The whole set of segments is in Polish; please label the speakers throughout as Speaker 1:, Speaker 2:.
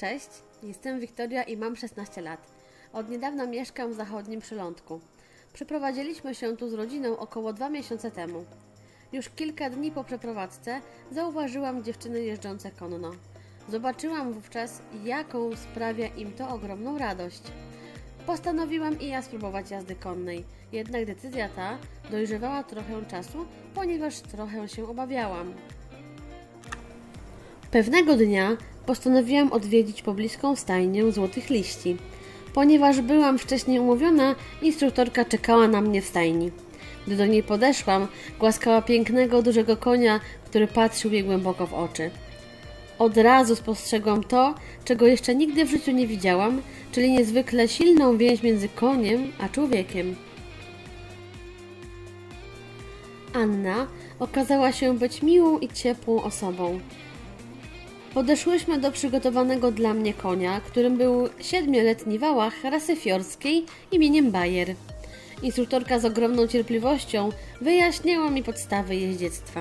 Speaker 1: Cześć, jestem Wiktoria i mam 16 lat. Od niedawna mieszkam w zachodnim Przylądku. Przeprowadziliśmy się tu z rodziną około dwa miesiące temu. Już kilka dni po przeprowadzce zauważyłam dziewczyny jeżdżące konno. Zobaczyłam wówczas, jaką sprawia im to ogromną radość. Postanowiłam i ja spróbować jazdy konnej, jednak decyzja ta dojrzewała trochę czasu, ponieważ trochę się obawiałam. Pewnego dnia postanowiłam odwiedzić pobliską stajnię złotych liści. Ponieważ byłam wcześniej umówiona, instruktorka czekała na mnie w stajni. Gdy do niej podeszłam, głaskała pięknego, dużego konia, który patrzył jej głęboko w oczy. Od razu spostrzegłam to, czego jeszcze nigdy w życiu nie widziałam, czyli niezwykle silną więź między koniem a człowiekiem. Anna okazała się być miłą i ciepłą osobą. Podeszłyśmy do przygotowanego dla mnie konia, którym był siedmioletni wałach rasy fiorskiej imieniem Bayer. Instruktorka z ogromną cierpliwością wyjaśniała mi podstawy jeździectwa.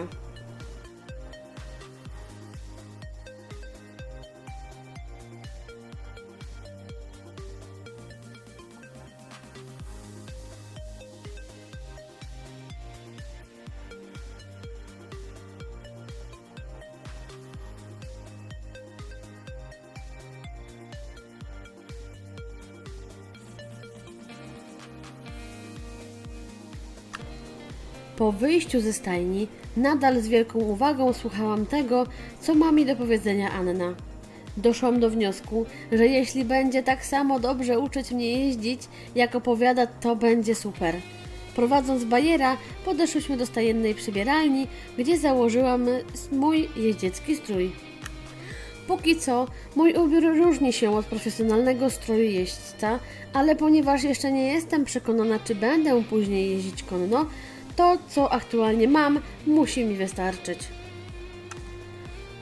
Speaker 1: Po wyjściu ze stajni, nadal z wielką uwagą słuchałam tego, co ma mi do powiedzenia Anna. Doszłam do wniosku, że jeśli będzie tak samo dobrze uczyć mnie jeździć, jak opowiada, to będzie super. Prowadząc bajera, podeszłyśmy do stajennej przybieralni, gdzie założyłam mój jeździecki strój. Póki co, mój ubiór różni się od profesjonalnego stroju jeźdźca, ale ponieważ jeszcze nie jestem przekonana, czy będę później jeździć konno, to, co aktualnie mam, musi mi wystarczyć.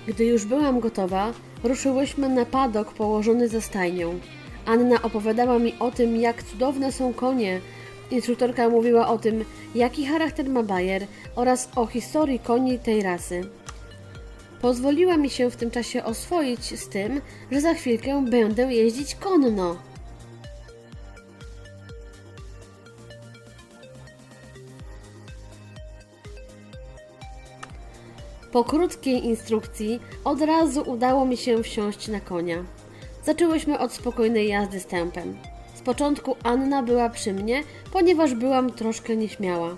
Speaker 1: Gdy już byłam gotowa, ruszyłyśmy na padok położony za stajnią. Anna opowiadała mi o tym, jak cudowne są konie. Instruktorka mówiła o tym, jaki charakter ma Bayer oraz o historii koni tej rasy. Pozwoliła mi się w tym czasie oswoić z tym, że za chwilkę będę jeździć konno. Po krótkiej instrukcji od razu udało mi się wsiąść na konia. Zaczęłyśmy od spokojnej jazdy z tempem. Z początku Anna była przy mnie, ponieważ byłam troszkę nieśmiała.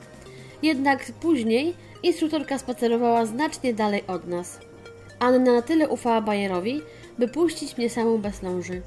Speaker 1: Jednak później instruktorka spacerowała znacznie dalej od nas. Anna na tyle ufała Bayerowi, by puścić mnie samą bez ląży.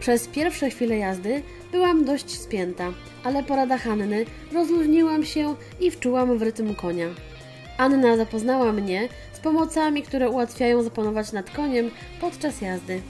Speaker 1: Przez pierwsze chwile jazdy byłam dość spięta, ale po radach Anny rozluźniłam się i wczułam w rytm konia. Anna zapoznała mnie z pomocami, które ułatwiają zapanować nad koniem podczas jazdy.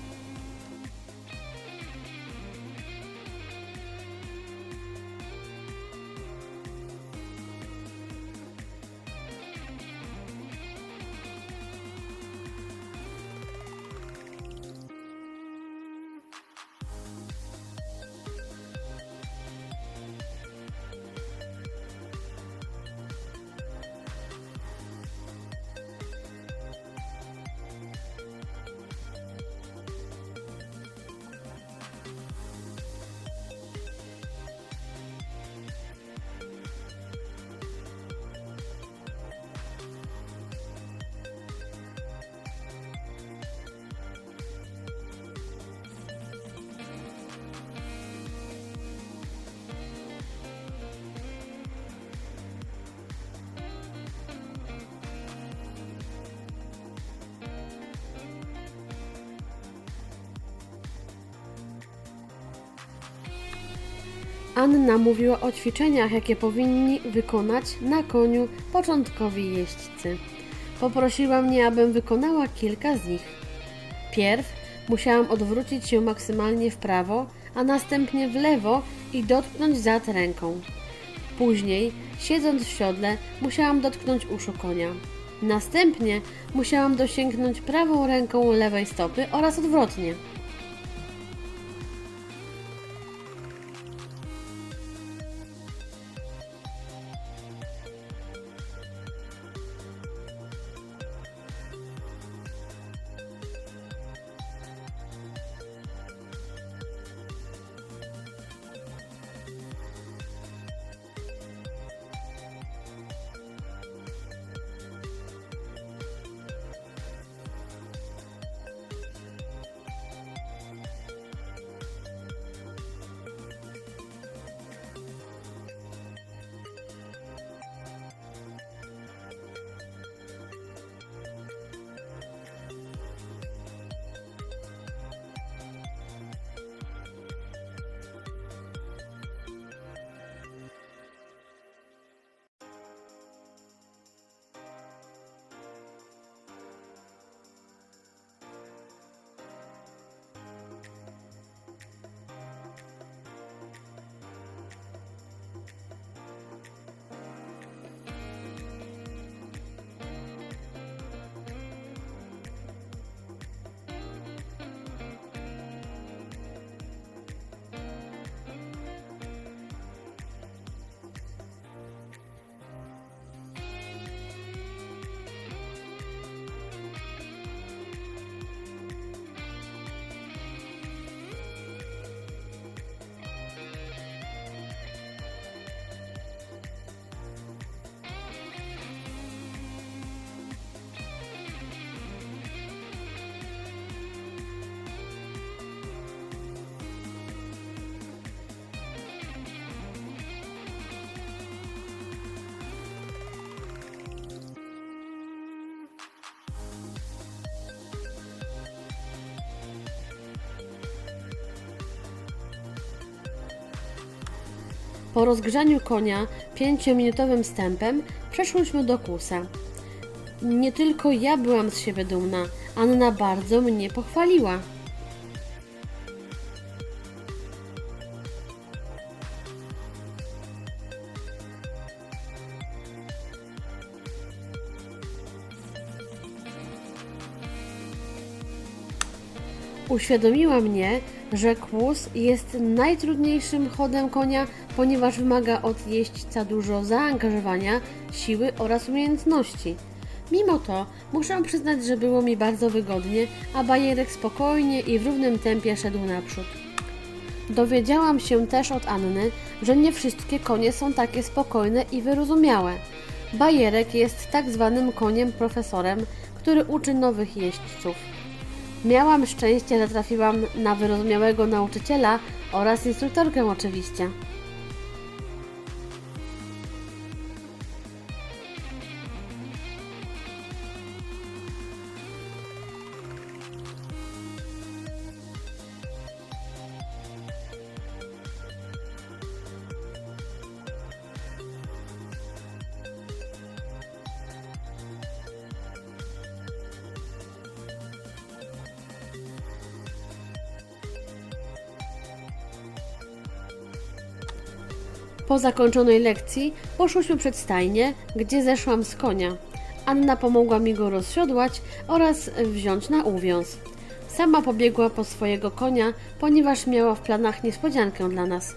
Speaker 1: Anna mówiła o ćwiczeniach, jakie powinni wykonać na koniu początkowi jeźdźcy. Poprosiła mnie, abym wykonała kilka z nich. Pierw musiałam odwrócić się maksymalnie w prawo, a następnie w lewo i dotknąć zad ręką. Później, siedząc w siodle, musiałam dotknąć uszu konia. Następnie musiałam dosięgnąć prawą ręką lewej stopy oraz odwrotnie. Po rozgrzaniu konia pięciominutowym wstępem przeszłyśmy do kusa. Nie tylko ja byłam z siebie dumna, Anna bardzo mnie pochwaliła. Uświadomiła mnie, że kłus jest najtrudniejszym chodem konia, ponieważ wymaga od jeźdźca dużo zaangażowania, siły oraz umiejętności. Mimo to muszę przyznać, że było mi bardzo wygodnie, a bajerek spokojnie i w równym tempie szedł naprzód. Dowiedziałam się też od Anny, że nie wszystkie konie są takie spokojne i wyrozumiałe. Bajerek jest tak zwanym koniem profesorem, który uczy nowych jeźdźców. Miałam szczęście, że trafiłam na wyrozumiałego nauczyciela oraz instruktorkę oczywiście. Po zakończonej lekcji poszłyśmy przed stajnię, gdzie zeszłam z konia. Anna pomogła mi go rozsiodłać oraz wziąć na uwiąz. Sama pobiegła po swojego konia, ponieważ miała w planach niespodziankę dla nas.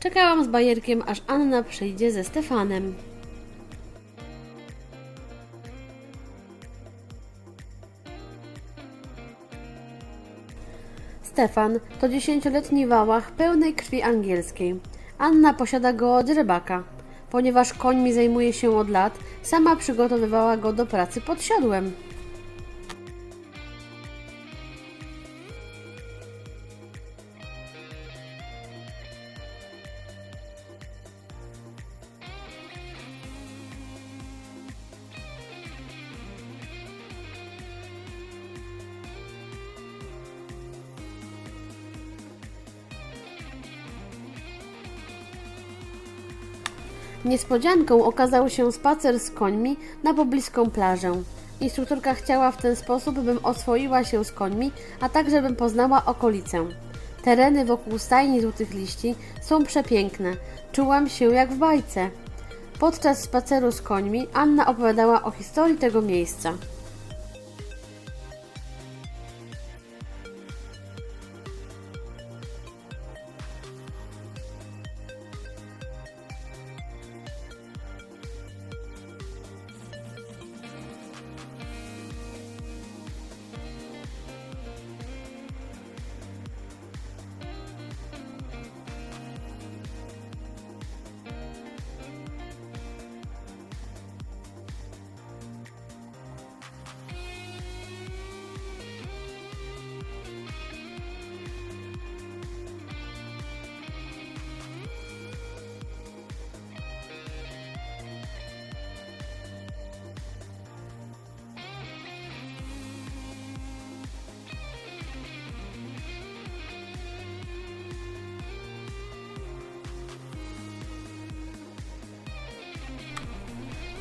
Speaker 1: Czekałam z bajerkiem, aż Anna przyjdzie ze Stefanem. Stefan to dziesięcioletni wałach pełnej krwi angielskiej. Anna posiada go od rybaka. Ponieważ końmi zajmuje się od lat, sama przygotowywała go do pracy pod siodłem. Niespodzianką okazał się spacer z końmi na pobliską plażę. Instruktorka chciała w ten sposób, bym oswoiła się z końmi, a także bym poznała okolicę. Tereny wokół stajni złotych liści są przepiękne. Czułam się jak w bajce. Podczas spaceru z końmi Anna opowiadała o historii tego miejsca.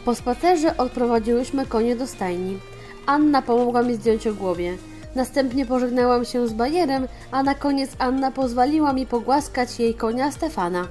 Speaker 1: Po spacerze odprowadziłyśmy konie do stajni. Anna pomogła mi zdjąć ogłowie. Następnie pożegnałam się z bajerem, a na koniec Anna pozwoliła mi pogłaskać jej konia Stefana.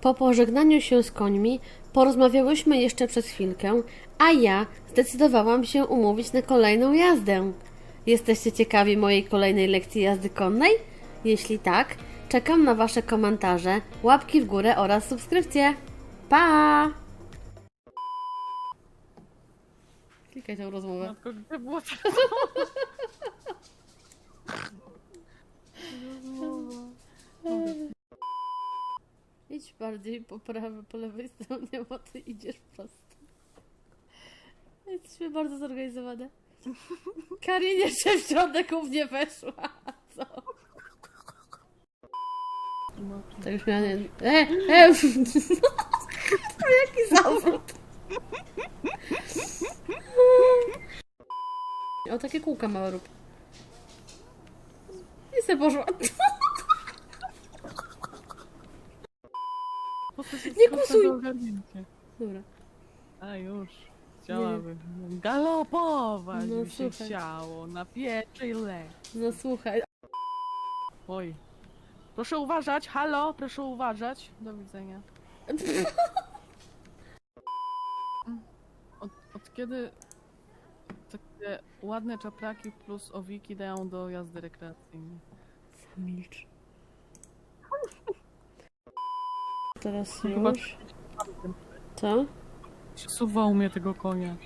Speaker 1: Po pożegnaniu się z końmi porozmawiałyśmy jeszcze przez chwilkę, a ja zdecydowałam się umówić na kolejną jazdę. Jesteście ciekawi mojej kolejnej lekcji jazdy konnej? Jeśli tak, czekam na Wasze komentarze, łapki w górę oraz subskrypcje. Pa! Klikaj tę rozmowę.
Speaker 2: Matko, gdzie było to?
Speaker 1: Idź bardziej po prawej, po lewej stronie, bo ty idziesz prosto. Jesteśmy bardzo zorganizowane. Karin jeszcze w środek u mnie weszła. Co? Tak już miała nie... E, e! Jaki zawód! O, takie kółka małe rób. I se poszła.
Speaker 2: Po co się
Speaker 1: Nie kusuj! Dobra.
Speaker 2: A już. Chciałabym galopować,
Speaker 1: No,
Speaker 2: by się
Speaker 1: słuchaj.
Speaker 2: chciało, na pierwszej le.
Speaker 1: No słuchaj.
Speaker 2: Oj. Proszę uważać, halo, proszę uważać. Do widzenia. Od, od kiedy takie ładne czapraki plus owiki dają do jazdy rekreacyjnej?
Speaker 1: Zamilcz. Teraz
Speaker 2: Chyba
Speaker 1: już. Co?
Speaker 2: Przesuwał mnie tego konia.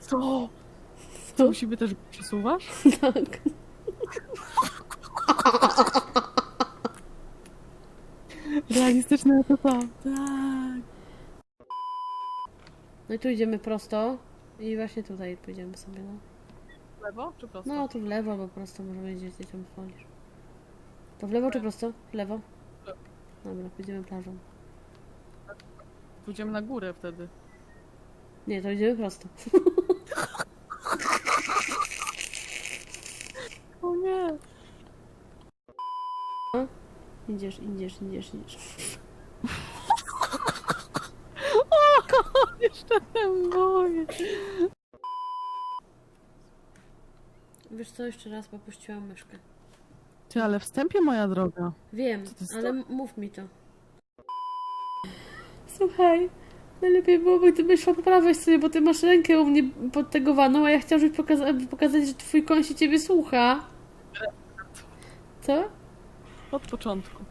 Speaker 2: Co? Co, u siebie też przesuwasz?
Speaker 1: Tak.
Speaker 2: Realistyczne to tam. Tak.
Speaker 1: No i tu idziemy prosto. I właśnie tutaj pójdziemy sobie, no.
Speaker 2: W lewo czy prosto?
Speaker 1: No, tu w lewo, bo prosto możemy gdzieś tam wchodzisz. To w lewo czy prosto? W lewo? Dobra, pójdziemy plażą.
Speaker 2: Pójdziemy na górę wtedy.
Speaker 1: Nie, to idziemy prosto.
Speaker 2: O nie!
Speaker 1: Idziesz, idziesz, idziesz, idziesz. Wiesz co, jeszcze raz popuściłam myszkę.
Speaker 2: Ty, ale wstępie moja droga.
Speaker 1: Wiem, ale mów mi to. Słuchaj, najlepiej byłoby, gdybyś szła poprawiać sobie, bo ty masz rękę u mnie podtegowaną, a ja chciałam pokaza- pokazać, że twój koń się ciebie słucha. Co?
Speaker 2: Od początku.